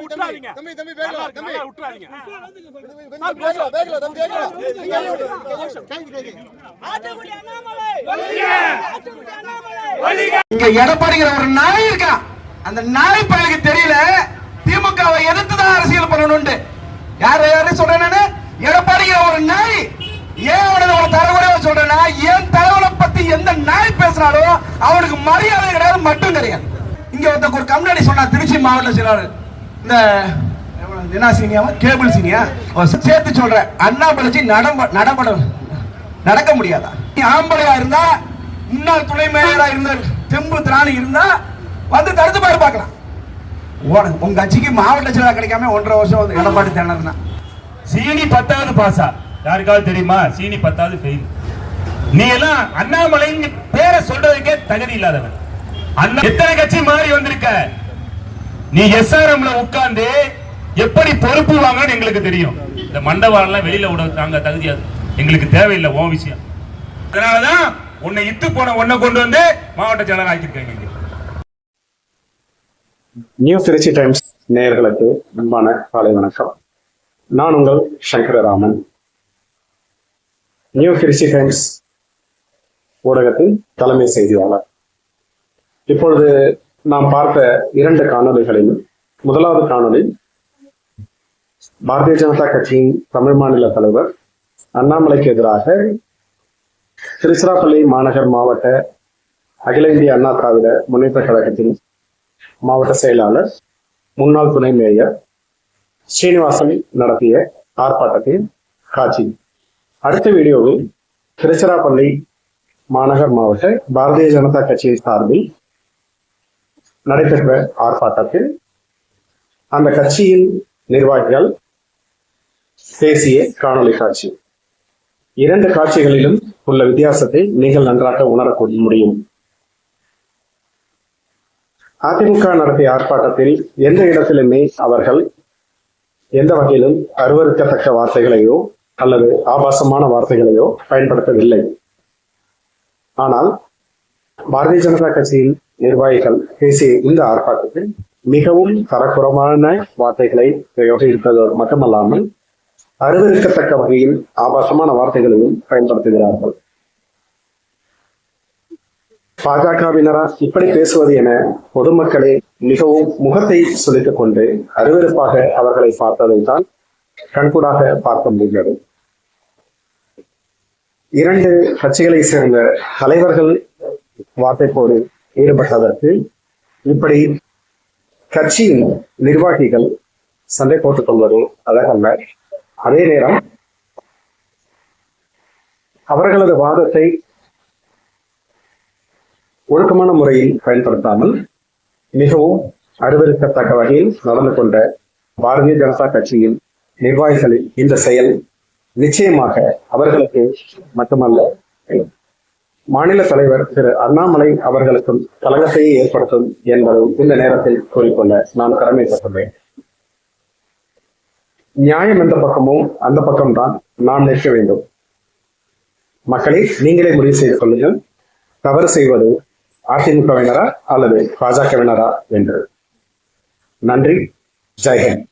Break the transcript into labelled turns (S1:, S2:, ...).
S1: விட்டுறாதீங்க.
S2: தம்பி தம்பி தம்பி
S1: விட்டுறாதீங்க.
S2: தம்பி
S3: இங்க எடப்பாடிங்கிற ஒரு நாய் இருக்கான் அந்த நாய் பயலுக்கு தெரியல திமுகவை எதிர்த்து தான் அரசியல் பண்ணணும்னு யாரு யாரு சொல்றேன் தரவுறையா என் தலைவனை பத்தி எந்த நாய் பேசுறாரோ அவனுக்கு மரியாதை கிடையாது மட்டும் கிடையாது. இங்க ஒருத்தர் ஒரு கம்யூனிட்டி சொன்னா திருச்சி மாவட்ட செயலாளர் இந்த என்ன சீனியா கேபிள் சீனியா? சேர்த்து சொல்றேன். அண்ணா பழச்சி நடம்ப நடக்க முடியாதா? நீ ஆம்பளையா இருந்தா முன்னாள் துணை மேயரா இருந்த தெம்பு திராணி இருந்தா வந்து தடுத்து பாரு பார்க்கலாம். ஓட- உங்க கட்சிக்கு மாவட்ட செயலாளர் கிடைக்காம ஒன்றரை வருஷம் வந்து எடப்பாடி திணறனா
S4: சீனி பத்தாவது பாஸா யாருக்காவது தெரியுமா? சீனி பத்தாவது ஃபெயில் நீ எல்லாம் அண்ணாமலைன்னு பேரை சொல்றதுக்கே தகுதி இல்லாதவன். அண்ணா எத்தனை கட்சி மாறி வந்திருக்க? நீ எஸ்ஆர்எம்ல உட்கார்ந்து எப்படி பொறுப்பு வாங்கன்னு எங்களுக்கு தெரியும். இந்த மண்டபாலாம் வெளியில விட தாங்க தகுதியாது எங்களுக்கு தேவையில்லை ஓ விஷயம். அதனாலதான் உன்னை இத்து போன உன்னை கொண்டு வந்து மாவட்ட செயலர் ஆக்கியிருக்காங்க
S5: நியூ திருச்சி டைம்ஸ் நேயர்களுக்கு அன்பான காலை வணக்கம். நான் உங்கள் சங்கரராமன். நியூ திருச்சி டைம்ஸ் ஊடகத்தின் தலைமை செய்தியாளர். இப்பொழுது நாம் பார்த்த இரண்டு காணொலிகளிலும் முதலாவது காணொலி பாரதிய ஜனதா கட்சியின் தமிழ் மாநில தலைவர் அண்ணாமலைக்கு எதிராக திருச்சிராப்பள்ளி மாநகர் மாவட்ட அகில இந்திய அண்ணா திராவிட முன்னேற்ற கழகத்தின் மாவட்ட செயலாளர் முன்னாள் துணை மேயர் ஸ்ரீனிவாசன் நடத்திய ஆர்ப்பாட்டத்தின் காட்சி. அடுத்த வீடியோவில் திருச்சிராப்பள்ளி மாநகர் மாவட்ட பாரதிய ஜனதா கட்சியின் சார்பில் நடைபெற்ற ஆர்ப்பாட்டத்தில் அந்த கட்சியின் நிர்வாகிகள் பேசிய காணொளி காட்சி. இரண்டு காட்சிகளிலும் உள்ள வித்தியாசத்தை நீங்கள் நன்றாக உணரக்கூடிய முடியும். அதிமுக நடத்திய ஆர்ப்பாட்டத்தில் எந்த இடத்திலுமே அவர்கள் எந்த வகையிலும் அருவருக்கத்தக்க வார்த்தைகளையோ அல்லது ஆபாசமான வார்த்தைகளையோ பயன்படுத்தவில்லை. ஆனால் பாரதிய ஜனதா கட்சியின் நிர்வாகிகள் பேசிய இந்த ஆர்ப்பாட்டத்தில் மிகவும் தரக்குறமான வார்த்தைகளை பிரயோகித்ததோடு மட்டுமல்லாமல் அருவருக்கத்தக்க வகையில் ஆபாசமான வார்த்தைகளையும் பயன்படுத்துகிறார்கள். பாஜகவினரா இப்படி பேசுவது என பொதுமக்களே மிகவும் முகத்தை சுழித்துக் கொண்டு அருவருப்பாக அவர்களை பார்த்ததை தான் கண்கூடாக பார்க்க முடிகிறது. இரண்டு கட்சிகளை சேர்ந்த தலைவர்கள் வார்த்தை போடு ஈடுபட்டதற்கு இப்படி கட்சியின் நிர்வாகிகள் சண்டை போட்டுக் கொள்வது அழகல்ல. அதே நேரம் அவர்களது வாதத்தை ஒழுக்கமான முறையில் பயன்படுத்தாமல் மிகவும் அருவருக்கத்தக்க வகையில் நடந்து கொண்ட பாரதிய ஜனதா கட்சியின் நிர்வாகிகளின் இந்த செயல் நிச்சயமாக அவர்களுக்கு மட்டுமல்ல மாநில தலைவர் திரு அண்ணாமலை அவர்களுக்கும் கலகத்தையே ஏற்படுத்தும் என்பதும் இந்த நேரத்தில் கூறிக்கொள்ள நான் கடமைப்பட்டுள்ளேன். நியாயம் எந்த பக்கமும் அந்த பக்கம்தான் நாம் நிற்க வேண்டும். மக்களை நீங்களே முடிவு செய்து கொள்ளுங்கள். தவறு செய்வது அதிமுகவினரா அல்லது பாஜகவினரா என்று. நன்றி. ஜெய்ஹிந்த்